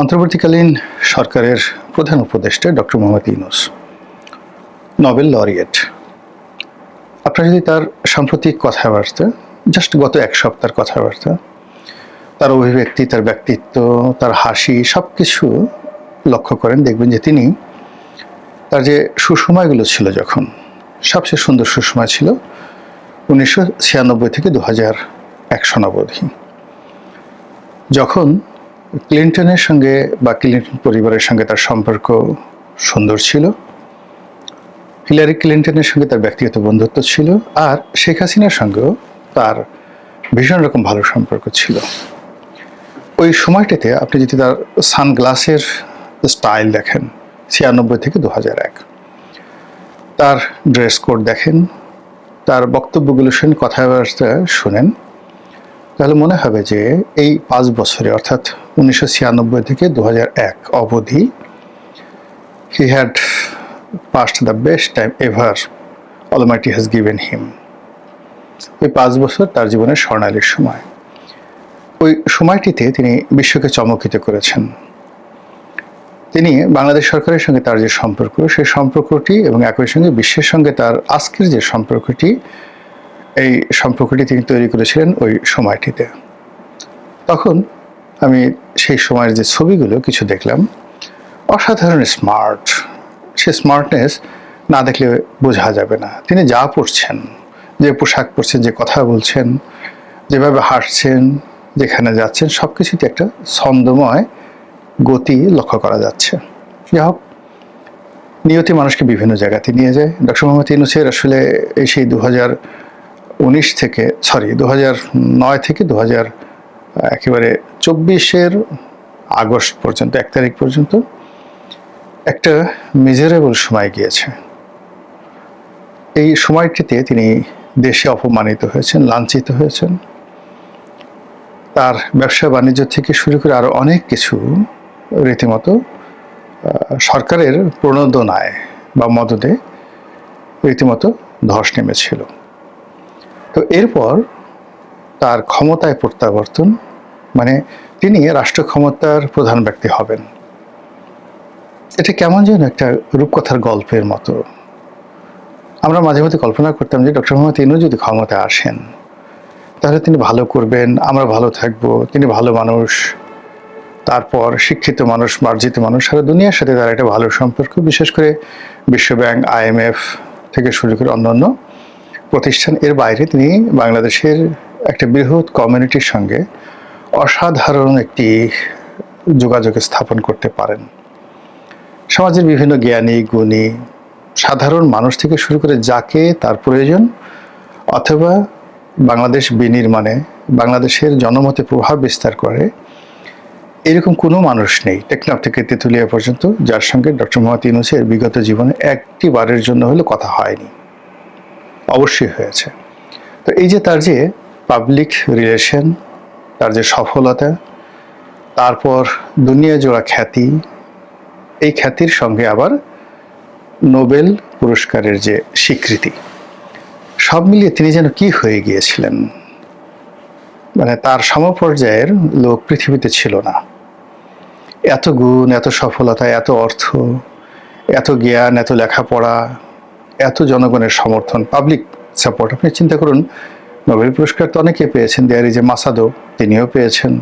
অন্তর্বর্তীকালীন সরকারের প্রধান উপদেষ্টা doctor Mohammad Yunus. Nobel laureate. আপনারা যদি তার সাম্প্রতিক কথাবার্তা, জাস্ট গত এক সপ্তাহের কথাবার্তা, তার অভিব্যক্তি, তার ব্যক্তিত্ব, তার হাসি সব কিছু লক্ষ্য করেন, দেখবেন যে তিনি তার যে সুসময়গুলো ছিল যখন, সবচেয়ে সুন্দর সুসময় ছিল উনিশশো ছিয়ানব্বই থেকে দু হাজার এক সনাবধি যখন ক্লিন্টনের সঙ্গে বা ক্লিন্টন পরিবারের সঙ্গে তার সম্পর্ক সুন্দর ছিল। হিলারি ক্লিন্টনের সঙ্গে তার ব্যক্তিগত বন্ধুত্ব ছিল আর শেখ হাসিনার সঙ্গেও তার ভীষণ রকম ভালো সম্পর্ক ছিল। ওই সময়টিতে আপনি যদি তার সানগ্লাসের স্টাইল দেখেন, ছিয়ানব্বই থেকে দু হাজার এক। তার ড্রেস কোড দেখেন, তার বক্তব্যগুলো শুনে, কথাবার্তা শুনেন তাহলে মনে হবে যে এই পাঁচ বছরে, অর্থাৎ উনিশশো ছিয়ানব্বই থেকে দু অবধি he had passed the best time ever almighty has given him ওই পাঁচ বছর তার জীবনের স্বর্ণালীর সময়। ওই সময়টিতে তিনি বিশ্বকে চমকিত করেছেন। তিনি বাংলাদেশ সরকারের সঙ্গে তার যে সম্পর্ক, সেই সম্পর্কটি এবং একই সঙ্গে বিশ্বের সঙ্গে তার আজকের যে সম্পর্কটি এই সম্পর্কটি তিনি তৈরি করেছিলেন ওই সময়টিতে। তখন আমি সেই সময়ের যে ছবিগুলো কিছু দেখলাম, অসাধারণ স্মার্ট সে স্মার্টনেস না দেখলে বোঝা যাবে না। তিনি যা পড়ছেন, যে পোশাক পরছেন, যে কথা বলছেন, যেভাবে হাঁটছেন, যেখানে যাচ্ছেন সব কিছুতে একটা ছন্দময় গতি লক্ষ্য করা যাচ্ছে। যাই হোক, নিয়তি মানুষকে বিভিন্ন জায়গাতে নিয়ে যায়। ডক্টর মোহাম্মদ ইউনুসের আসলে এই সেই দু হাজার উনিশ থেকে সরি দু নয় থেকে দু হাজার একেবারে চব্বিশের আগস্ট পর্যন্ত, এক তারিখ পর্যন্ত একটা মেজারেবল সময় গিয়েছে। এই সময়টিতে তিনি দেশে অপমানিত হয়েছেন, লাঞ্ছিত হয়েছেন। তার ব্যবসা বাণিজ্য থেকে শুরু করে আরও অনেক কিছু রীতিমতো সরকারের প্রণোদনায় বা মদদে রীতিমতো ধস নেমেছিল। তো এরপর তার ক্ষমতায় প্রত্যাবর্তন মানে তিনি রাষ্ট্র ক্ষমতার প্রধান ব্যক্তি হবেন। এটা কেমন যেন একটা রূপকথার গল্পের মতো। আমরা মাঝে মাঝে কল্পনা করতাম যে ডক্টর মোহাম্মদ ইনু যদি ক্ষমতায় আসেন, তাহলে তিনি ভালো করবেন, আমরা ভালো থাকব, তিনি ভালো মানুষ, তারপর শিক্ষিত মানুষ, মার্জিত মানুষ, সারা দুনিয়ার সাথে তার একটা ভালো সম্পর্ক, বিশেষ করে বিশ্বব্যাংক আইএমএফ থেকে শুরু করে অন্যান্য প্রতিষ্ঠান এর বাইরে তিনি বাংলাদেশের একটা বৃহৎ কমিউনিটির সঙ্গে অসাধারণ একটি যোগাযোগ স্থাপন করতে পারেন। সমাজের বিভিন্ন জ্ঞানী, গুণী, সাধারণ মানুষ থেকে শুরু করে যাকে তার প্রয়োজন অথবা বাংলাদেশ বিনির্মাণে, বাংলাদেশের জনমতে প্রভাব বিস্তার করে, এরকম কোনো মানুষ নেই টেকনাফ থেকে তেঁতুলিয়া পর্যন্ত, যার সঙ্গে ডক্টর মোহাম্মদ ইউনুসের বিগত জীবনে একটি বারের জন্য হলেও কথা হয়নি। অবশ্যই হয়েছে। তো এই যে তার যে পাবলিক রিলেশন তার যে সফলতা, তারপর দুনিয়া জোড়া খ্যাতি, এই খ্যাতির সঙ্গে আবার নোবেল পুরস্কারের যে স্বীকৃতি, সব মিলিয়ে তিনি যেন কি হয়ে গিয়েছিলেন? মানে তার সমপর্যায়ের লোক পৃথিবীতে ছিল না। এত গুণ, এত সফলতা, এত অর্থ, এত জ্ঞান, এত লেখাপড়া এত জনগণের সমর্থন পাবলিক সাপোর্ট আপনি চিন্তা করুন, নোবেল পুরস্কার তো অনেকে পেয়েছেন, দেয়ার যে মাসাদো, তিনিও পেয়েছেন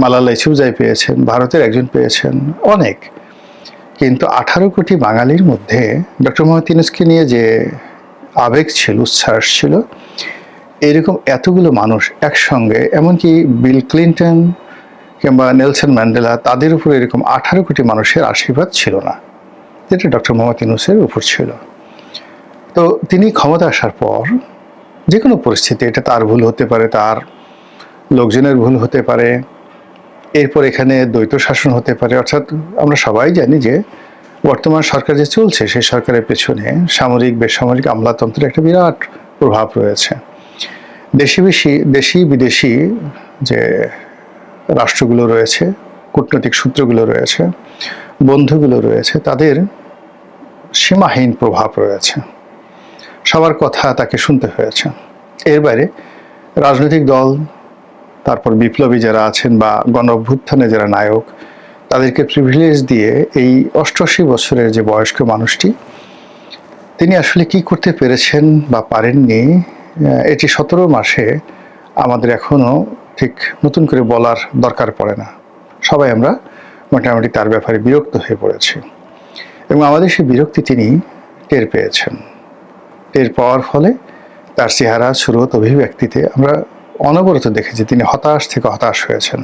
মালালা ইসুজাই পেয়েছেন, ভারতের একজন পেয়েছেন, অনেক। কিন্তু আঠারো কোটি বাঙালির মধ্যে ডক্টর মোহাম্মদ ইউনুসকে নিয়ে যে আবেগ ছিল, উচ্ছ্বাস ছিল, এরকম এতগুলো মানুষ একসঙ্গে, এমনকি বিল ক্লিন্টন কিংবা নেলসন ম্যান্ডেলা, তাদের উপর এরকম আঠারো কোটি মানুষের আশীর্বাদ ছিল না। যেটা ডক্টর মোহাম্মদ ইউনুসের উপর ছিল। তো তিনি ক্ষমতা আসার পর যে কোনো পরিস্থিতি, এটা তার ভুল হতে পারে, তার লোকজনের ভুল হতে পারে, এরপর এখানে দ্বৈত শাসন হতে পারে। অর্থাৎ আমরা সবাই জানি যে বর্তমান সরকার যে চলছে, সেই সরকারের পেছনে সামরিক, বেসামরিক আমলাতন্ত্রের একটা বিরাট প্রভাব রয়েছে। দেশি বেশি, দেশি বিদেশি যে রাষ্ট্রগুলো রয়েছে, কূটনৈতিক সূত্রগুলো রয়েছে বন্ধুগুলো রয়েছে, তাদের সীমাহীন প্রভাব রয়েছে। সবার কথা তাকে শুনতে হয়েছে। এর বাইরে রাজনৈতিক দল, তারপর বিপ্লবী যারা আছেন বা গণ অভ্যুত্থানে যারা নায়ক, তাদেরকে প্রিভিলেজ দিয়ে এই অষ্টআশি বছরের যে বয়স্ক মানুষটি, তিনি আসলে কি করতে পেরেছেন বা পারেননি এটি সতেরো মাসে আমাদের এখনও ঠিক নতুন করে বলার দরকার পড়ে না। সবাই আমরা মোটামুটি তার ব্যাপারে বিরক্ত হয়ে পড়েছি। এবং আমাদের সেই বিরক্তি তিনি টের পেয়েছেন। টের পাওয়ার ফলে তার চেহারা, স্রোত, অভিব্যক্তিতে আমরা অনবরত দেখেছি তিনি হতাশ থেকে হতাশ হয়েছেন।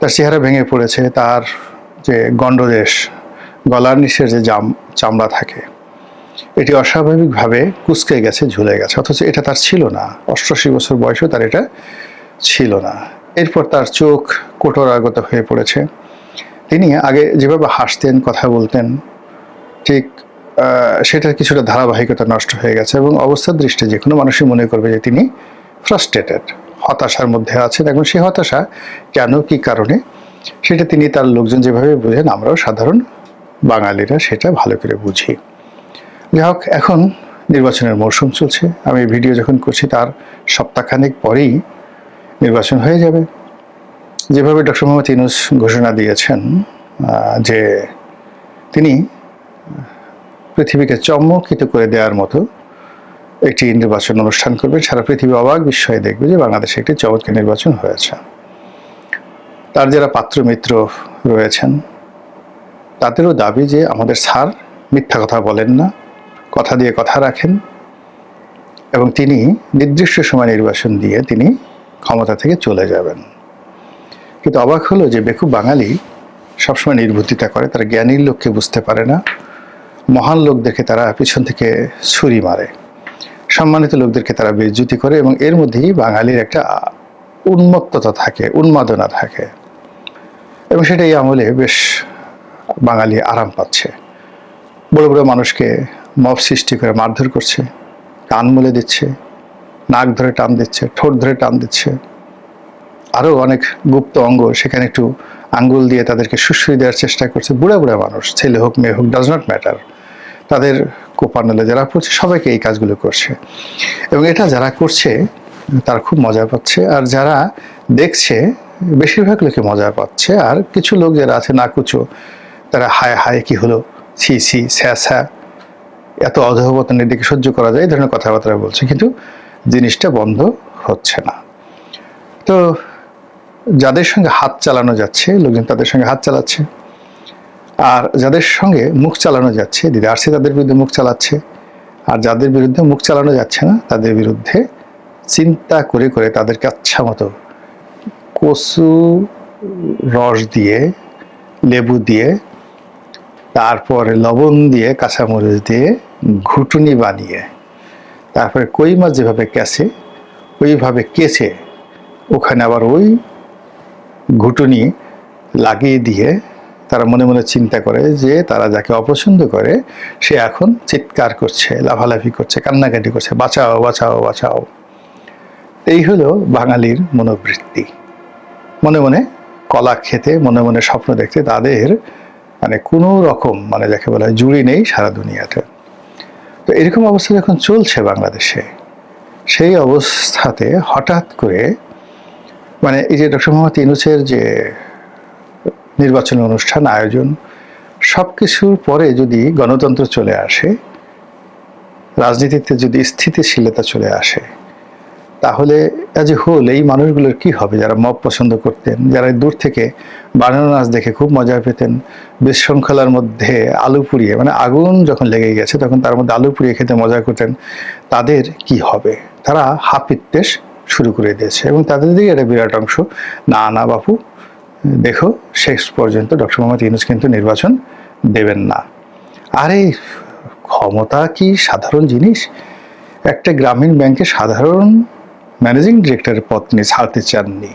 তার চেহারা ভেঙে পড়েছে, তার যে গণ্ডদেশ, গলার নিচের যে জাম, চামড়া থাকে, এটি অস্বাভাবিকভাবে কুচকে গেছে, ঝুলে গেছে। অথচ এটা তার ছিল না। অষ্টআশি বছর বয়সেও তার এটা ছিল না। এরপর তার চোখ কোটরাগত হয়ে পড়েছে। তিনি আগে যেভাবে হাসতেন, কথা বলতেন, ঠিক সেটার কিছুটা ধারাবাহিকতা নষ্ট হয়ে গেছে এবং অবস্থার দৃষ্টি যে কোনো মানুষই মনে করবে যে তিনি ফ্রাস্ট্রেটেড হতাশার মধ্যে আছেন এখন সেই হতাশা কেন, কি কারণে, সেটা তিনি তার লোকজন যেভাবে বোঝেন, আমরাও সাধারণ বাঙালিরা সেটা ভালো করে বুঝি। যাই হোক, এখন নির্বাচনের মরশুম চলছে। আমি ভিডিও যখন করছি, তার সপ্তাহখানেক পরেই নির্বাচন হয়ে যাবে। যেভাবে ডক্টর মোহাম্মদ ইউনুস ঘোষণা দিয়েছেন যে তিনি পৃথিবীকে চমকিত করে দেওয়ার মতো একটি নির্বাচন অনুষ্ঠান করবেন। সারা পৃথিবী অবাক বিস্ময়ে দেখবে যে বাংলাদেশে একটি চমৎকার নির্বাচন হয়েছে। তার যারা পাত্র মিত্র রয়েছেন, তাদেরও দাবি যে আমাদের স্যার মিথ্যা কথা বলেন না, কথা দিয়ে কথা রাখেন এবং তিনি নির্দিষ্ট সময় নির্বাচন দিয়ে তিনি ক্ষমতা থেকে চলে যাবেন। কিন্তু অবাক হলো যে বেকুব বাঙালি সবসময় নির্বুদ্ধিতা করে, তারা জ্ঞানীর লোককে বুঝতে পারে না। মহান লোকদেরকে তারা পিছন থেকে ছুরি মারে। সম্মানিত লোকদেরকে তারা বেজ্জুতি করে এবং এর মধ্যেই বাঙালির একটা উন্মত্ততা থাকে, উন্মাদনা থাকে। এবং সেটা এই আমলে বেশ বাঙালি আরাম পাচ্ছে। বড় বড় মানুষকে মব সৃষ্টি করে মারধর করছে কান মলে দিচ্ছে, নাক ধরে টান দিচ্ছে, ঠোঁট ধরে টান দিচ্ছে। আরও অনেক গুপ্ত অঙ্গ সেখানে একটু আঙ্গুল দিয়ে তাদেরকে সুশ্রী দেওয়ার চেষ্টা করছে। বুড়া বুড়া মানুষ, ছেলে হোক, মেয়ে হোক ডাজ নট ম্যাটার তাদের কোপানলে যারা পড়ছে, সবাইকে এই কাজগুলো করছে। এবং এটা যারা করছে, তারা খুব মজা পাচ্ছে। আর যারা দেখছে, বেশিরভাগ লোকে মজা পাচ্ছে। আর কিছু লোক যারা আছে, নাকুচো, তারা হায় হায় কি হলো? ছি ছি, স্যা স্যা। এত অধঃপতনের দিকে সহ্য করা যায়, এই ধরনের কথাবার্তা বলছে। কিন্তু জিনিসটা বন্ধ হচ্ছে না। তো যাদের সঙ্গে হাত চালানো যাচ্ছে, লোকজন তাদের সঙ্গে হাত চালাচ্ছে। আর যাদের সঙ্গে মুখ চালানো যাচ্ছে, দিদি আরসি তাদের বিরুদ্ধে মুখ চালাচ্ছে, আর যাদের বিরুদ্ধে মুখ চালানো যাচ্ছে না, তাদের বিরুদ্ধে চিন্তা করে করে তাদেরকে আচ্ছা মতো কচু, রস দিয়ে, লেবু দিয়ে, তারপরে লবণ দিয়ে, কাঁচামরিচ দিয়ে, ঘুটুনি বানিয়ে, তারপরে কই মাছ যেভাবে কেসে ওইভাবে কেচে, ওখানে আবার ওই ঘুটুনি লাগিয়ে দিয়ে তারা মনে মনে চিন্তা করে যে তারা যাকে অপছন্দ করে, সে এখন চিৎকার করছে, লাফালাফি করছে, কান্নাকাটি করছে, বাঁচাও বাঁচাও বাঁচাও। এই হলো বাঙালির মনোবৃত্তি। মনে মনে কলা খেতে, মনে মনে স্বপ্ন দেখতে তাদের মানে কোনো রকম মানে যাকে বলা হয় জুড়ি নেই সারা দুনিয়াতে। তো এরকম অবস্থা যখন চলছে বাংলাদেশে, সেই অবস্থাতে হঠাৎ করে মানে এই যে ডক্টর মোহাম্মদ ইনুসের যে নির্বাচনী অনুষ্ঠান, আয়োজন সব কিছুর পরে যদি গণতন্ত্র চলে আসে, রাজনীতিতে যদি স্থিতিশীলতা চলে আসে, তাহলে অ্যাজ এ হোল এই মানুষগুলোর কি হবে? যারা মব পছন্দ করতেন, যারা দূর থেকে বানানো নাচ দেখে খুব মজা পেতেন, বিশৃঙ্খলার মধ্যে আলু পুড়িয়ে মানে আগুন যখন লেগে গেছে, তখন তার মধ্যে আলু পুড়িয়ে খেতে মজা করতেন, তাদের কি হবে? তারা হাপিত্তেশ শুরু করে দিয়েছে এবং তাদের দিকে একটা বিরাট অংশ। না না, বাপু, দেখো, শেষ পর্যন্ত ডক্টর মোহাম্মদ ইউনুস কিন্তু নির্বাচন দেবেন না। আরে, ক্ষমতা কি সাধারণ জিনিস? একটা গ্রামীণ ব্যাংকে সাধারণ ম্যানেজিং ডিরেক্টরের পদ তিনি ছাড়তে চাননি।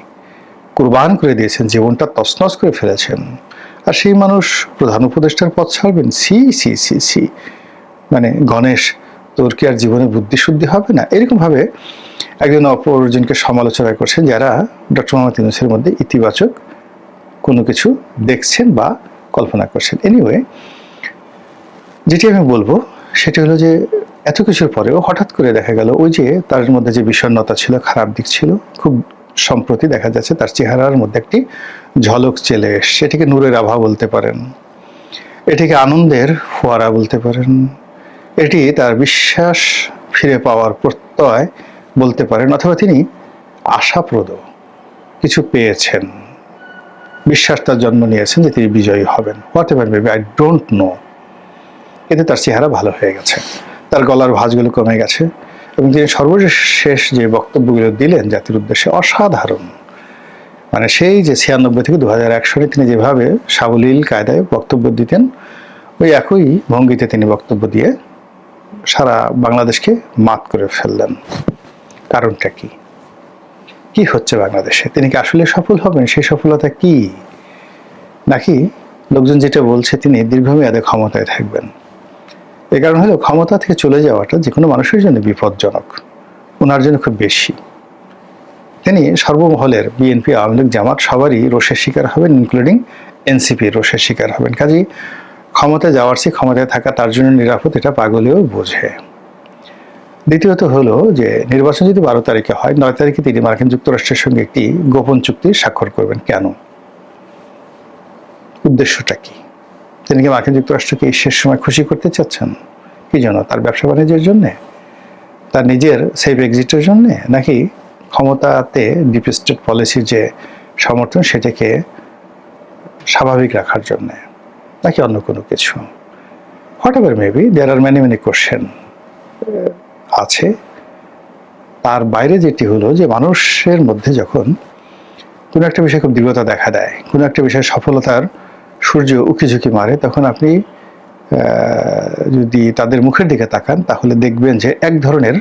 কুরবান করে দিয়েছেন, জীবনটা তছনছ করে ফেলেছেন। আর সেই মানুষ প্রধান উপদেষ্টার পদ ছাড়বেন? সি সি সি সি মানে গণেশ, তোর কি আর জীবনে বুদ্ধি শুদ্ধি হবে না? এরকমভাবে একজন অপরজনকে সমালোচনা করছেন যারা ডক্টর মোহাম্মদ ইউনুসের মধ্যে ইতিবাচক কোনো কিছু দেখছেন বা কল্পনা করছেন। এনিওয়ে যেটি আমি বলব, সেটি হলো যে এত কিছুর পরেও হঠাৎ করে দেখা গেল ওই যে তার মধ্যে যে বিষণ্ণতা ছিল, খারাপ দিক ছিল, খুব সম্প্রতি দেখা যাচ্ছে তার চেহারার মধ্যে একটি ঝলক চলে এসছে। এটিকে নূরের আভা বলতে পারেন, এটিকে আনন্দের ফোয়ারা বলতে পারেন, এটি তার বিশ্বাস ফিরে পাওয়ার প্রত্যয় বলতে পারেন অথবা তিনি আশাপ্রদ কিছু পেয়েছেন। বিশ্বাস তার জন্ম নিয়েছেন যে তিনি বিজয়ী হবেন। Whatever maybe I don't know এতে তার চেহারা ভালো হয়ে গেছে। তার গলার ভাঁজগুলো কমে গেছে এবং তিনি সর্বশেষ যে বক্তব্যগুলো দিলেন জাতির উদ্দেশ্যে অসাধারণ। মানে সেই যে ছিয়ানব্বই থেকে দু হাজার এক সালে তিনি যেভাবে সাবলীল কায়দায় বক্তব্য দিতেন, ওই একই ভঙ্গিতে তিনি বক্তব্য দিয়ে সারা বাংলাদেশকে মাত করে ফেললেন। কারণটা কি? কি হচ্ছে বাংলাদেশে? তিনি কি আসলে সফল হবেন? সেই সফলতা কি? নাকি লোকজন যেটা বলছে, তিনি দীর্ঘমেয়াদে ক্ষমতায় থাকবেন। এ কারণ হলো ক্ষমতা থেকে চলে যাওয়াটা যে কোনো মানুষের জন্য বিপজ্জনক ওনার জন্য খুব বেশি। তিনি সর্বমহলের বিএনপি, আওয়ামী লীগ, জামাত সবারই রোষের শিকার হবেন ইনক্লুডিং এনসিপি রোষের শিকার হবেন। কাজেই ক্ষমতায় যাওয়ার চেয়ে ক্ষমতায় থাকা তার জন্য নিরাপদ, এটা পাগলেও বোঝে। দ্বিতীয়ত হলো যে নির্বাচন যদি বারো তারিখে হয়, নয় তারিখে তিনি মার্কিন যুক্তরাষ্ট্রের সঙ্গে একটি গোপন চুক্তি স্বাক্ষর করবেন কেন? উদ্দেশ্যটা কি? তিনি কি মার্কিন যুক্তরাষ্ট্রকে এই শেষ সময় খুশি করতে চাচ্ছেন? কি জন্য? তার ব্যবসা বাণিজ্যের জন্যে? তার নিজের সেফ এক্সিটের জন্যে? নাকি ক্ষমতাতে ডিপ স্টেট পলিসির যে সমর্থন সেটাকে স্বাভাবিক রাখার জন্যে? নাকি অন্য কোনো কিছু? Whatever maybe, there are many many question. আছে, তার বাইরে যেটি হলো যে মানুষের মধ্যে যখন কোনো একটা বিষয়ে খুব দৃঢ়তা দেখা দেয়, কোনো একটা বিষয়ে সফলতার সূর্য উকি ঝুঁকি মারে, তখন আপনি যদি তাদের মুখের দিকে তাকান, তাহলে দেখবেন যে এক ধরনের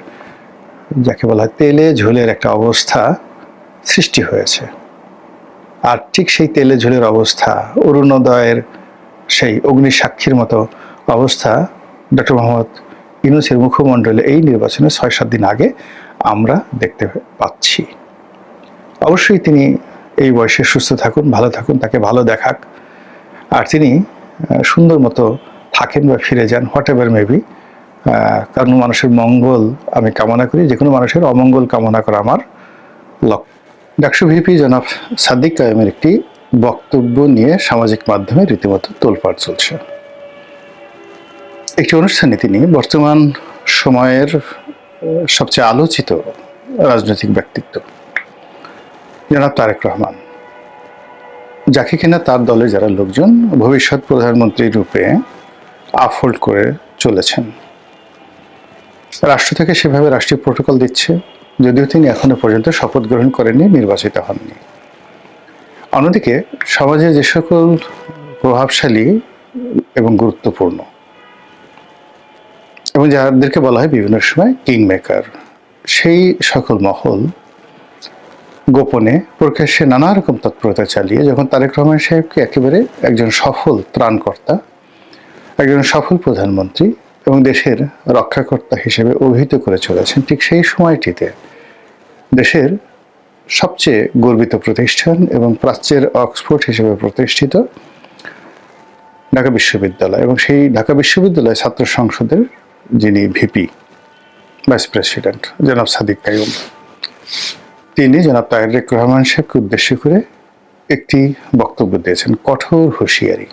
যাকে বলা হয় তেলে ঝোলের একটা অবস্থা সৃষ্টি হয়েছে। আর ঠিক সেই তেলে ঝোলের অবস্থা, অরুণোদয়ের সেই অগ্নি সাক্ষীর মতো অবস্থা, ডক্টর মোহাম্মদ ইউনুসের মুখমণ্ডলে এই নির্বাচনে ছয় সাত দিন আগে আমরা দেখতে পাচ্ছি। অবশ্যই তিনি এই বয়সে সুস্থ থাকুন, ভালো থাকুন, তাকে ভালো দেখাক। আর তিনি সুন্দর মতো থাকেন বা ফিরে যান হোয়াট এভার মেবি কারণ মানুষের মঙ্গল আমি কামনা করি যে কোনো মানুষের অমঙ্গল কামনা করা আমার লক্ষ্য। ডাকসু ভিপি জনাব সাদিক কায়েমের একটি বক্তব্য নিয়ে সামাজিক মাধ্যমে রীতিমতো তোলপাড় চলছে। একটি অনুষ্ঠানে তিনি বর্তমান সময়ের সবচেয়ে আলোচিত রাজনৈতিক ব্যক্তিত্ব। জনাব তারেক রহমান। যাকে কিনা তার দলে যারা লোকজন ভবিষ্যৎ প্রধানমন্ত্রী রূপে আফোল্ড করে চলেছেন। রাষ্ট্র থেকে সেভাবে রাষ্ট্রীয় প্রোটোকল দিচ্ছে, যদিও তিনি এখনও পর্যন্ত শপথ গ্রহণ করেননি, নির্বাচিত হননি। অন্যদিকে, সমাজে যে সকল প্রভাবশালী এবং গুরুত্বপূর্ণ এবং যাদেরকে বলা হয় বিভিন্ন সময় কিং মেকার সেই সকল মহল গোপনে প্রকাশ্যে নানা রকম তৎপরতা চালিয়ে যখন তারেক রহমান সাহেবকে একেবারে একজন সফল ত্রাণকর্তা, একজন সফল প্রধানমন্ত্রী এবং দেশের রক্ষাকর্তা হিসেবে অভিহিত করে চলেছেন, ঠিক সেই সময়টিতে দেশের সবচেয়ে গর্বিত প্রতিষ্ঠান এবং প্রাচ্যের অক্সফোর্ড হিসেবে প্রতিষ্ঠিত ঢাকা বিশ্ববিদ্যালয় এবং সেই ঢাকা বিশ্ববিদ্যালয় ছাত্র সংসদের যিনি ভিপি ভাইস প্রেসিডেন্ট জনাব সাদিক কায়ুম তিনি জনাব তাহের রহমান সাহেবকে উদ্দেশ্য করে একটি বক্তব্য দিয়েছেন, কঠোর হুঁশিয়ারি।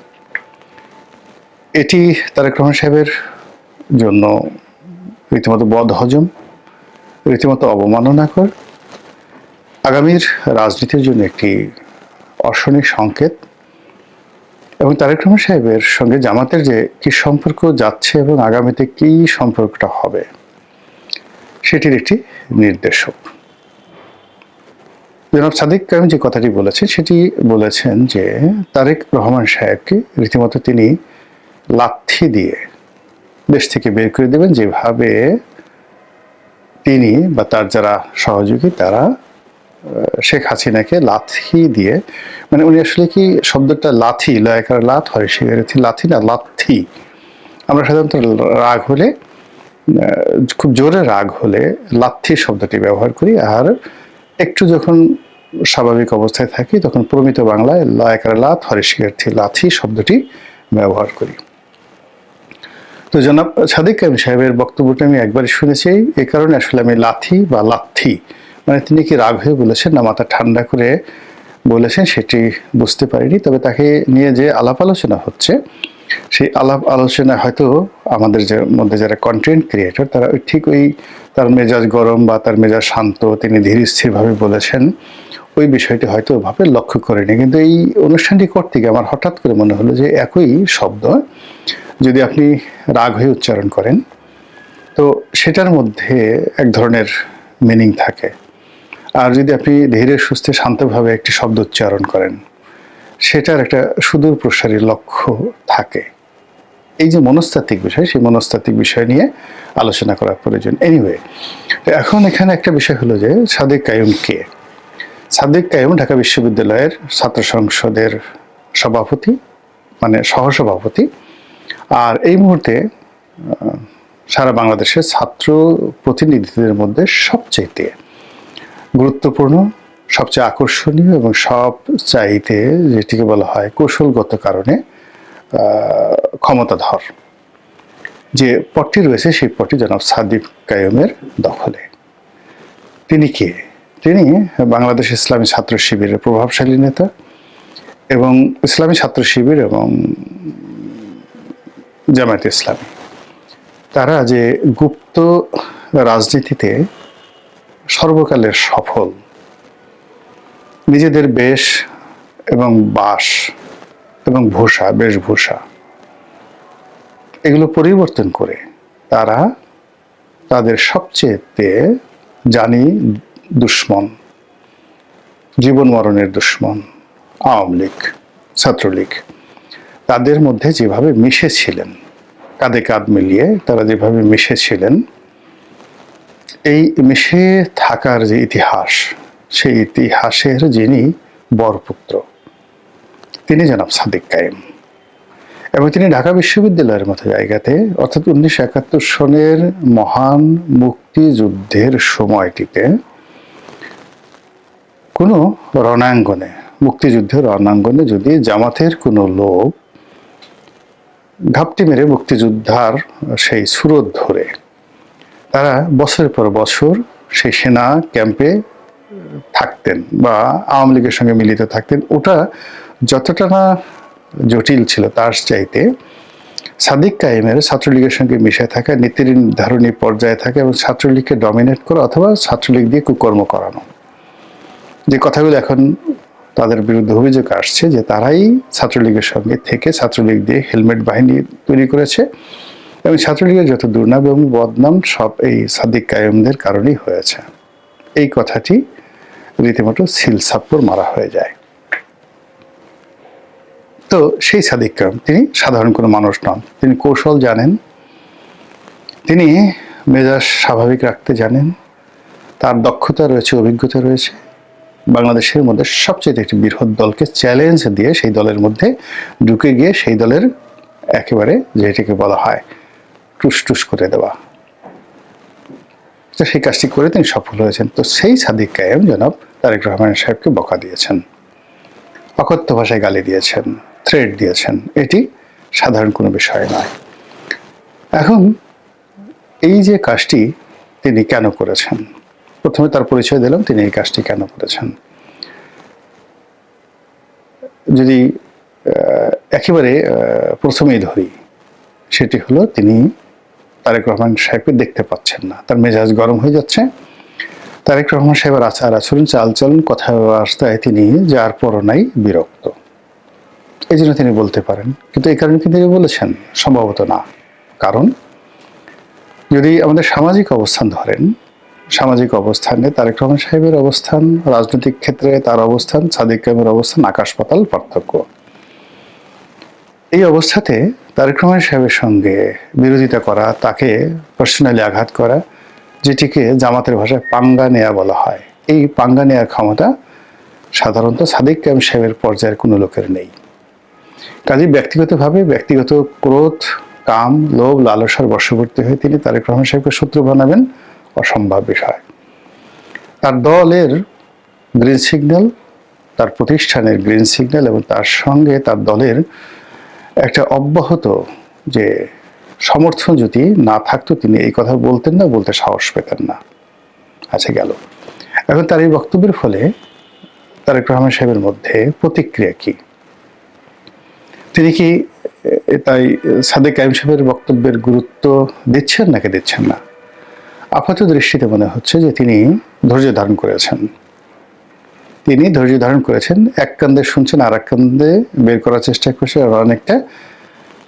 এটি তারেক রহমান সাহেবের জন্য রীতিমতো বদ হজম রীতিমতো অবমাননাকর। আগামীর রাজনীতির জন্য একটি অশনিক সংকেত এবং তারেক রহমান সাহেবের সঙ্গে জামাতের যে কি সম্পর্ক যাচ্ছে এবং আগামীতে কি সম্পর্কটা হবে, সেটির একটি নির্দেশক। জনাব সাদিক কাইম যে কথাটি বলেছেন, সেটি বলেছেন যে তারেক রহমান সাহেবকে রীতিমতো তিনি লাথি দিয়ে দেশ থেকে বের করে দেবেন। যেভাবে তিনি বা তার যারা সহযোগী, তারা শেখ হাসিনাকে লাথি দিয়ে মানে উনি আসলে কি শব্দটা লাথি, লয়কার লাথ হয় সেখানে লাথি না, লাথি। আমরা সাধারণত রাগ হলে খুব জোরে রাগ হলে লাথি শব্দটি ব্যবহার করি। আর একটু যখন স্বাভাবিক অবস্থায় থাকি, তখন প্রমিত বাংলায় লয়কার লাথ হরিশিকার্থী লাথি শব্দটি ব্যবহার করি। তো জনাব সাদিক সাহেবের বক্তব্যটা আমি একবারই শুনেছি। এই কারণে আসলে আমি লাথি বা লাথি মানে তিনি কি রাগ হয়ে বলেছেন না, মাথা ঠান্ডা করে বলেছেন সেটি বুঝতে পারিনি, তবে তাকে নিয়ে যে আলাপ আলোচনা হচ্ছে, সেই আলাপ আলোচনা হয়তো আমাদের যে মধ্যে যারা কন্টেন্ট ক্রিয়েটর তারা ওই ঠিক ওই তার মেজাজ গরম বা তার মেজাজ শান্ত, তিনি ধীর স্থিরভাবে বলেছেন, ওই বিষয়টি হয়তো ওভাবে লক্ষ্য করেনি। কিন্তু এই অনুষ্ঠানটি করতে গিয়ে আমার হঠাৎ করে মনে হলো যে একই শব্দ, যদি আপনি রাগ হয়ে উচ্চারণ করেন, তো সেটার মধ্যে এক ধরনের মিনিং থাকে। আর যদি আপনি ধীরে সুস্থে শান্তভাবে একটি শব্দ উচ্চারণ করেন, সেটার একটা সুদূর প্রসারী লক্ষ্য থাকে। এই যে মনস্তাত্ত্বিক বিষয়, সেই মনস্তাত্ত্বিক বিষয় নিয়ে আলোচনা করা প্রয়োজন। এনিওয়ে এখন এখানে একটা বিষয় হলো যে সাদেক কায়ুম কে? সাদেক কায়ুম ঢাকা বিশ্ববিদ্যালয়ের ছাত্র সংসদের সভাপতি মানে সহসভাপতি। আর এই মুহূর্তে সারা বাংলাদেশের ছাত্র প্রতিনিধিদের মধ্যে সবচেয়ে গুরুত্বপূর্ণ, সবচেয়ে আকর্ষণীয় এবং সব চাইতে যেটিকে বলা হয় কৌশলগত কারণে ক্ষমতাধর। যে পটটি রয়েছে সেই পটটি জনাব সাদিক কায়ুমের দখলে। তিনি কে? তিনি বাংলাদেশ ইসলামী ছাত্র শিবিরের প্রভাবশালী নেতা এবং ইসলামী ছাত্র শিবির এবং জামায়াত ইসলামী। তারা যে গুপ্ত রাজনীতিতে সর্বকালের সফল। নিজেদের বেশ এবং বাস এবং ভূষা, বেশভূষা, এগুলো পরিবর্তন করে তারা তাদের সবচেয়ে জানি দুশ্মন, জীবন মরণের দুশ্মন, আওয়ামী লীগ, ছাত্রলীগ। তাদের মধ্যে যেভাবে মিশেছিলেন, কাঁধে কাঁধ মিলিয়ে তারা যেভাবে মিশেছিলেন এই মিশে থাকার যে ইতিহাস, সেই ইতিহাসের যিনি বরপুত্র, তিনি জনাব সাদিক কায়েম। এবং তিনি ঢাকা বিশ্ববিদ্যালয়ের মতো জায়গাতে, অর্থাৎ উনিশশো একাত্তর সনের মহান মুক্তিযুদ্ধের সময়টিতে, কোনো রণাঙ্গনে, মুক্তিযুদ্ধের রণাঙ্গনে যদি জামাতের কোনো লোক ঘাপটি মেরে মুক্তিযোদ্ধার সেই সুরত ধরে তারা বছরের পর বছর সেই সেনা ক্যাম্পে থাকতেন বা আওয়ামী লীগের সঙ্গে মিলিত থাকতেন। ওটা যতটা না জটিল ছিল তার চাইতে সাদিক কায়েমের ছাত্রলীগের সঙ্গে মিশে থাকা, নীতি নির্ধারণী পর্যায়ে থাকে এবং ছাত্রলীগকে ডমিনেট করা অথবা ছাত্রলীগ দিয়ে কুকর্ম করানো। যে কথাগুলো এখন তাদের বিরুদ্ধে অভিযোগ আসছে যে তারাই ছাত্রলীগের সঙ্গে থেকে ছাত্রলীগ দিয়ে হেলমেট বাহিনী তৈরি করেছে। এবং ছাত্রলীগের যত দুর্নাম এবং বদনাম সব এই সাদিক কায়েমদের কারণেই হয়েছে। এই কথাটি রীতিমতো সিল সাপ্পর মারা হয়ে যায়। তো সেই সাদিক কায়েম, তিনি সাধারণ কোনো মানুষ নন। তিনি কৌশল জানেন। তিনি মেজাজ স্বাভাবিক রাখতে জানেন। তার দক্ষতা রয়েছে, অভিজ্ঞতা রয়েছে। বাংলাদেশের মধ্যে সবচেয়ে একটি বৃহৎ দলকে চ্যালেঞ্জ দিয়ে সেই দলের মধ্যে ঢুকে গিয়ে সেই দলের একেবারে যেটিকে বলা হয় টুস টুস করে দেওয়া। তো সেই কাজটি করে তিনি সফল হয়েছেন। তো সেই সাদিক কায়েম জনাব তারেক রহমান সাহেবকে বকা দিয়েছেন। অকথ্য ভাষায় গালি দিয়েছেন থ্রেড দিয়েছেন। এটি সাধারণ কোনো বিষয় নয়। এখন এই যে কাজটি তিনি কেন করেছেন? প্রথমে তার পরিচয় দিলাম, তিনি এই কাজটি কেন করেছেন? যদি একেবারে প্রথমেই ধরি, সেটি হলো তিনি তারেক রহমান সাহেবকে দেখতে পাচ্ছেন না। তার মেজাজ গরম হয়ে যাচ্ছে। তারেক রহমান সাহেবের আচার আচরণ, চালচলন, কথাবার্তায় তিনি যার পরনাই বিরক্ত। এই জন্য তিনি বলতে পারেন। কিন্তু এই কারণে কি তিনি বলেছেন? সম্ভবত না। কারণ যদি আমাদের সামাজিক অবস্থান ধরেন, সামাজিক অবস্থানে তারেক রহমান সাহেবের অবস্থান, রাজনৈতিক ক্ষেত্রে তার অবস্থান, সাদিক কামের অবস্থান, আকাশ পাতাল পার্থক্য। এই অবস্থাতে তারেক রহমান সাহেবের সঙ্গে বিরোধিতা করা, তাকে পার্সোনালি আঘাত করা, যেটিকে জামাতের ভাষায় পাঙ্গা নেয়া বলা হয়। এই পাঙ্গা নেয়ার ক্ষমতা সাধারণত সাদিক কাম সাহেবের পর্যায়ের কোনো লোকের নেই। কাজে ব্যক্তিগতভাবে ব্যক্তিগত ক্রোধ, কাম, লোভ, লালসার বশবর্তী হয়ে তিনি তারেক রহমান সাহেবকে শত্রু বানাবেন অসম্ভব বিষয়। তার দলের গ্রিন সিগন্যাল তার প্রতিষ্ঠানের গ্রিন সিগন্যাল এবং তার সঙ্গে তার দলের একটা অব্যাহত যে সমর্থন যদি না থাকতো, তিনি এই কথা বলতেন না, বলতে সাহস পেতেন না। আচ্ছা গেল। এখন তার এই বক্তব্যের ফলে তারেক রহমান সাহেবের মধ্যে প্রতিক্রিয়া কি? তিনি কি তাই সাদেক কাইম সাহেবের বক্তব্যের গুরুত্ব দিচ্ছেন নাকি দিচ্ছেন না? আপাত দৃষ্টিতে মনে হচ্ছে যে তিনি ধৈর্য ধারণ করেছেন। তিনি ধৈর্য ধারণ করেছেন। এক কান্দে শুনছেন, আর এক কান্দে বের করার চেষ্টা করছে আর অনেকটা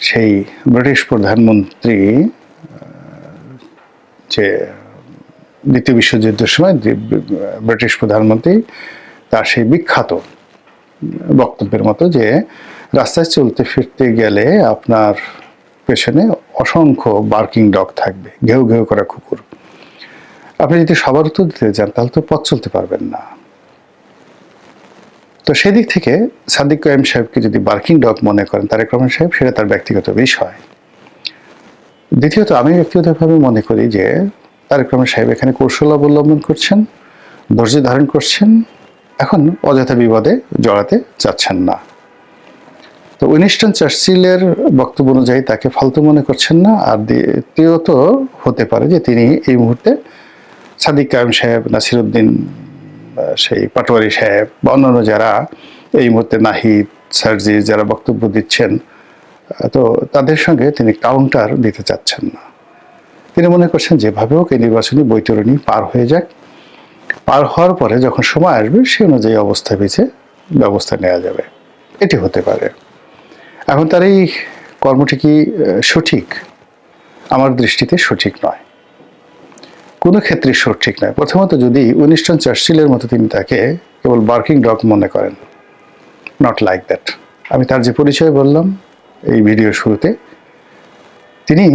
সেই ব্রিটিশ প্রধানমন্ত্রী যে দ্বিতীয় বিশ্বযুদ্ধের সময় ব্রিটিশ প্রধানমন্ত্রী, তার সেই বিখ্যাত বক্তব্যের মতো যে, রাস্তায় চলতে ফিরতে গেলে আপনার পেছনে অসংখ্য বার্কিং ডগ থাকবে, ঘেউ ঘেউ করা কুকুর। আপনি যদি সবার উত্তর দিতে যান, তাহলে তো পথ চলতে পারবেন না। তো সেদিক থেকে সাদিক কায়েম সাহেবকে যদি বার্কিং ডগ মনে করেন, তারেক রহমান সাহেব, সেটা তার ব্যক্তিগত বিষয়। দ্বিতীয়ত, আমি ব্যক্তিগতভাবে মনে করি যে তারেক রহমান সাহেব এখানে কৌশল অবলম্বন করছেন, ধৈর্য ধারণ করছেন, এখন অযথা বিবাদে জড়াতে চাচ্ছেন না। তো উইনিস্টন চার্চিলের বক্তব্য অনুযায়ী তাকে ফালতু মনে করছেন না, আর দ্বিতীয়ত হতে পারে যে তিনি এই মুহূর্তে সাদিক কায়েম সাহেব, নাসিরুদ্দিন সেই পাটোয়ারি সাহেব বা অন্যান্য যারা এই মুহূর্তে নাহিদ সার্জি যারা বক্তব্য দিচ্ছেন তো তাদের সঙ্গে তিনি কাউন্টার দিতে চাচ্ছেন না। তিনি মনে করছেন যেভাবে হোক এই নির্বাচনী বৈতরণী পার হয়ে যাক। পার হওয়ার পরে যখন সময় আসবে, সে অনুযায়ী অবস্থা বেঁচে ব্যবস্থা নেওয়া যাবে। এটি হতে পারে। এখন তার এই কর্মটি কি সঠিক? আমার দৃষ্টিতে সঠিক নয়। কোনো ক্ষেত্রে সঠিক নয়। প্রথমত যদি উইনিস্টন চার্চিলের মতো তিনি তাকে কেবল বার্কিং ডগ মনে করেন নট লাইক দ্যাট আমি তার যে পরিচয় বললাম এই ভিডিও শুরুতে, তিনি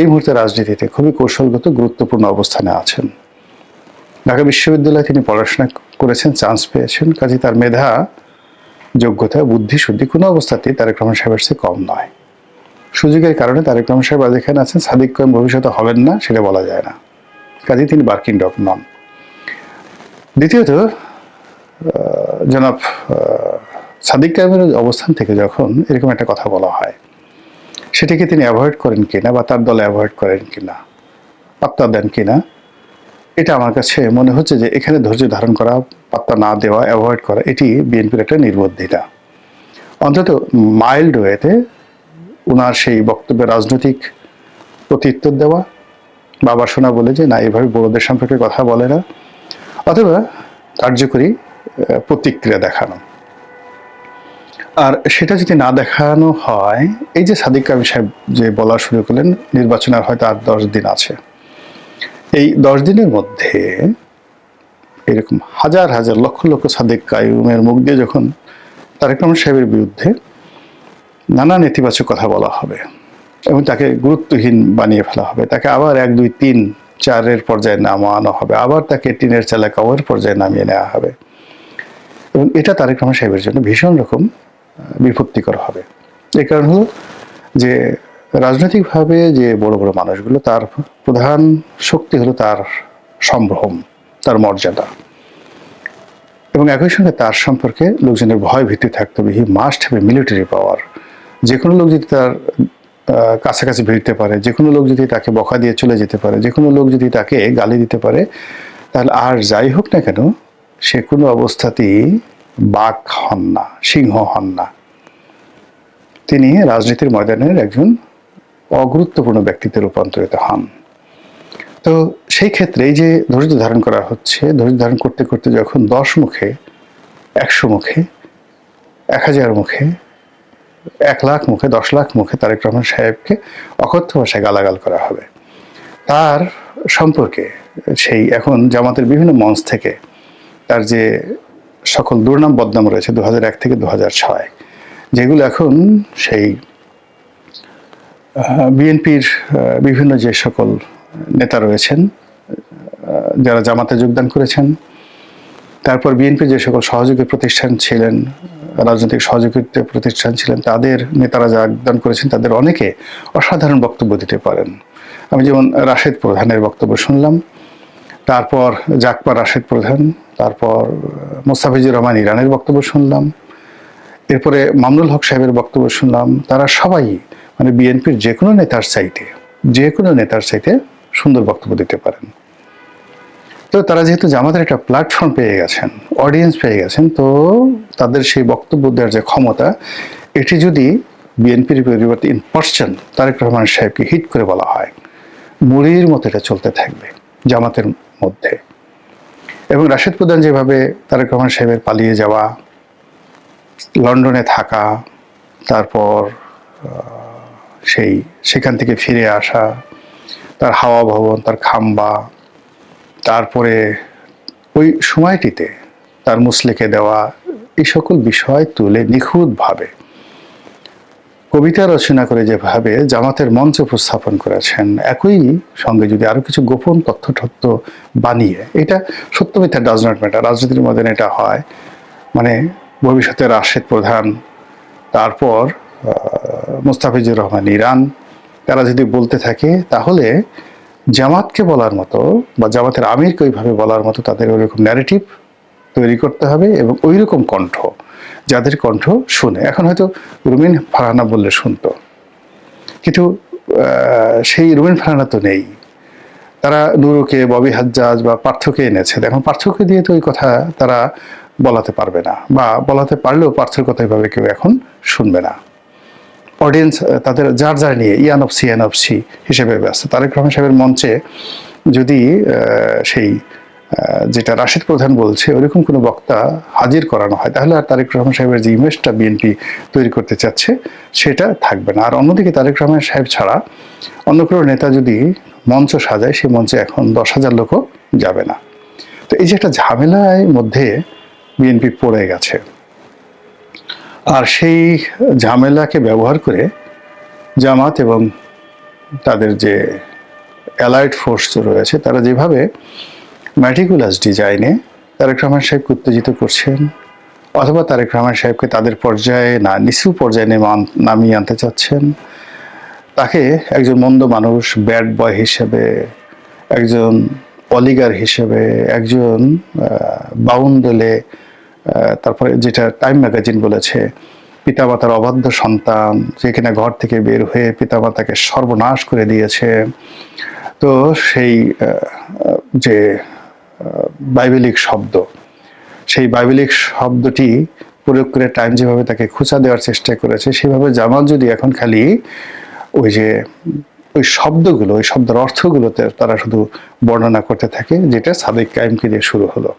এই মুহূর্তে রাজনীতিতে খুবই কৌশলগত, গুরুত্বপূর্ণ অবস্থানে আছেন। ঢাকা বিশ্ববিদ্যালয়ে তিনি পড়াশোনা করেছেন চান্স পেয়েছেন। কাজে তার মেধা, যোগ্যতা, বুদ্ধি, শুদ্ধি কোনো অবস্থাতেই তারেক রহমান সাহেবের চেয়ে কম নয়। সুযোগের কারণে তারেক রহমান সাহেব আজ এখানে আছেন। সাদিক কয়েম ভবিষ্যতে হবেন না, সেটা বলা যায় না। কাজেই তিনি বার্কিং ডগ নন। দ্বিতীয়ত জনাব সাদিক কায়েমের অবস্থান থেকে যখন এরকম একটা কথা বলা হয়, সেটিকে তিনি অ্যাভয়েড করেন কিনা বা তার দলে অ্যাভয়েড করেন কিনা, পাত্তা দেন কিনা, এটা আমার কাছে মনে হচ্ছে যে এখানে ধৈর্য ধারণ করা, পাত্তা না দেওয়া অ্যাভয়েড করা, এটি বিএনপির একটা নির্বুদ্ধিতা। অন্তত মাইল্ড ওয়েতে ওনার সেই বক্তব্যে রাজনৈতিক প্রত্যুত্তর দেওয়া বাবা শোনা বলে যে, না, এভাবে বড়দের সম্পর্কে কথা বলে না। অথবা কার্যকরী প্রতিক্রিয়া দেখানো। আর সেটা যদি না দেখানো হয়, এই যে সাদিক কাবি সাহেব যে বলা শুরু করলেন, নির্বাচন আর হয়তো আর দশ দিন আছে। এই দশ দিনের মধ্যে এরকম হাজার হাজার, লক্ষ লক্ষ সাদেক কায়ুমের মুখ দিয়ে যখন তারেক রহমান সাহেবের বিরুদ্ধে নানা নেতিবাচক কথা বলা হবে এবং তাকে গুরুত্বহীন বানিয়ে ফেলা হবে। তাকে আবার এক, দুই, তিন, চারের পর্যায়ে নামানো হবে। আবার তাকে টিনের চালা কাওয়ার পর্যায়ে নামিয়ে নেওয়া হবে। এবং এটা তারেক রহমান সাহেবের জন্য ভীষণ রকম বিপত্তিকর হবে। এই কারণ হলো যে রাজনৈতিকভাবে যে বড় বড় মানুষগুলো, তার প্রধান শক্তি হলো তার সম্ভ্রম, তার মর্যাদা। এবং একই সঙ্গে তার সম্পর্কে লোকজনের ভয় ভীতি থাকতে হবে। He must have a military power. যে কোনো লোক যদি তার কাছাকাছি ভিড়তে পারে। যে কোনো লোক যদি তাকে বকা দিয়ে চলে যেতে পারে যে কোনো লোক যদি তাকে গালি দিতে পারে, তাহলে আর যাই হোক না কেন, সে কোনো অবস্থাতেই বাঘ হন না, সিংহ হন না। তিনি রাজনীতির ময়দানের একজন অগুরুত্বপূর্ণ ব্যক্তিতে রূপান্তরিত হন। তো সেই ক্ষেত্রে এই যে ধৈর্য ধারণ করা হচ্ছে, ধৈর্য ধারণ করতে করতে যখন দশ মুখে, একশো মুখে, এক হাজার মুখে এক লাখ মুখে, দশ লাখ মুখে তারেক রহমান সাহেবকে অকথ্য ভাষায় গালাগাল করা হবে। তার সম্পর্কে সেই এখন জামাতের বিভিন্ন মঞ্চ থেকে তার যে সকল দুর্নাম বদনাম রয়েছে দু এক থেকে দু ছয়, যেগুলো এখন সেই বিএনপির বিভিন্ন যে সকল নেতা রয়েছেন যারা জামাতে যোগদান করেছেন, তারপর বিএনপির যে সকল সহযোগী প্রতিষ্ঠান ছিলেন রাজনৈতিক সহযোগিতা প্রতিষ্ঠান ছিলেন, তাদের নেতারা যোগদান করেছেন তাদের অনেকে অসাধারণ বক্তব্য দিতে পারেন। আমি যেমন রাশেদ প্রধানের বক্তব্য শুনলাম, তারপর জাকপা রাশেদ প্রধান, তারপর মোস্তাফিজুর রহমান ইরানের বক্তব্য শুনলাম, এরপরে মামনুল হক সাহেবের বক্তব্য শুনলাম, তারা সবাই মানে বিএনপির যে কোনো নেতার চাইতে যে কোনো নেতার চাইতে সুন্দর বক্তব্য দিতে পারেন। তো তারা যেহেতু জামাতের একটা প্ল্যাটফর্ম পেয়ে গেছেন অডিয়েন্স পেয়ে গেছেন, তো তাদের সেই বক্তব্য দেওয়ার যে ক্ষমতা, এটি যদি বিএনপির পরিবর্তে ইন পার্সন তারেক রহমান সাহেবকে হিট করে বলা হয়, মুড়ির মতো এটা চলতে থাকবে জামাতের মধ্যে। এবং রাশেদ প্রধান যেভাবে তারেক রহমান সাহেবের পালিয়ে যাওয়া, লন্ডনে থাকা, তারপর সেই, সেখান থেকে ফিরে আসা, তার হাওয়া ভবন, তার খাম্বা তারপরে ওই সময়টিতে তার মুসলেকে দেওয়া এই সকল বিষয় তুলে নিখুঁতভাবে কবিতা রচনা করে যেভাবে জামাতের মঞ্চ উপস্থাপন করেছেন, একই সঙ্গে যদি আরও কিছু গোপন তথ্য তথ্য বানিয়ে, এটা সত্য মিথ্যা ডাজ নট ম্যাটার রাজনীতির মধ্যে এটা হয়। মানে ভবিষ্যতে রাশেদ প্রধান, তারপর মুস্তাফিজুর রহমান ইরান, তারা যদি বলতে থাকে, তাহলে জামাতকে বলার মতো বা জামাতের আমিরকে ওইভাবে বলার মতো তাদের ওইরকম ন্যারেটিভ তৈরি করতে হবে এবং ওই রকম কণ্ঠ, যাদের কণ্ঠ শুনে। এখন হয়তো রুমিন ফারহানা বললে শুনতো। কিন্তু সেই রুমিন ফারহানা তো নেই। তারা নুরুকে, ববি হাজ্জাজ বা পার্থকে এনেছে। এখন পার্থকে দিয়ে তো ওই কথা তারা বলাতে পারবে না বা বলাতে পারলেও পার্থের কথা এভাবে কেউ এখন শুনবে না। অডিয়েন্স তাদের যার যার নিয়ে অফ সি হিসেবে ব্যস্ত। তারেক রহমান সাহেবের মঞ্চে যদি সেই যেটা রাশিদ প্রধান বলছে, ওরকম কোনো বক্তা হাজির করানো হয়, তাহলে আর তারেক রহমান সাহেবের যে ইমেজটা বিএনপি তৈরি করতে চাচ্ছে, সেটা থাকবে না। আর অন্যদিকে তারেক রহমান সাহেব ছাড়া অন্য কোনো নেতা যদি মঞ্চ সাজায় সেই মঞ্চে এখন দশ হাজার লোকও যাবে না। তো এই যে একটা ঝামেলার মধ্যে বিএনপি পড়ে গেছে। আর সেই ঝামেলাকে ব্যবহার করে জামাত এবং তাদের যে অ্যালাইড ফোর্স রয়েছে, তারা যেভাবে ম্যাটিকুলাস ডিজাইনে তারেক রহমান সাহেবকে উত্তেজিত করছেন, অথবা তারেক রহমান সাহেবকে তাদের পর্যায়ে না, নিচু পর্যায়ে নেমে নামিয়ে আনতে চাচ্ছেন, তাকে একজন মন্দ মানুষ ব্যাড বয় হিসেবে, একজন অলিগার হিসেবে, একজন বাউন্ডলে তারপরে যেটা টাইম ম্যাগাজিন বলেছে, পিতামাতার অবাধ্য সন্তান যেখানে ঘর থেকে বের হয়ে পিতামাতাকে সর্বনাশ করে দিয়েছে। তো সেই যে বাইবেলিক শব্দ, সেই বাইবেলিক শব্দটি প্রয়োগ করে টাইম যেভাবে তাকে খুঁচা দেওয়ার চেষ্টা করেছে, সেভাবে জামাত যদি এখন খালি ওই যে, ওই শব্দগুলো, ওই শব্দের অর্থগুলোতে তারা শুধু বর্ণনা করতে থাকে, যেটা সাদেক কায়েমকে দিয়ে শুরু হলো।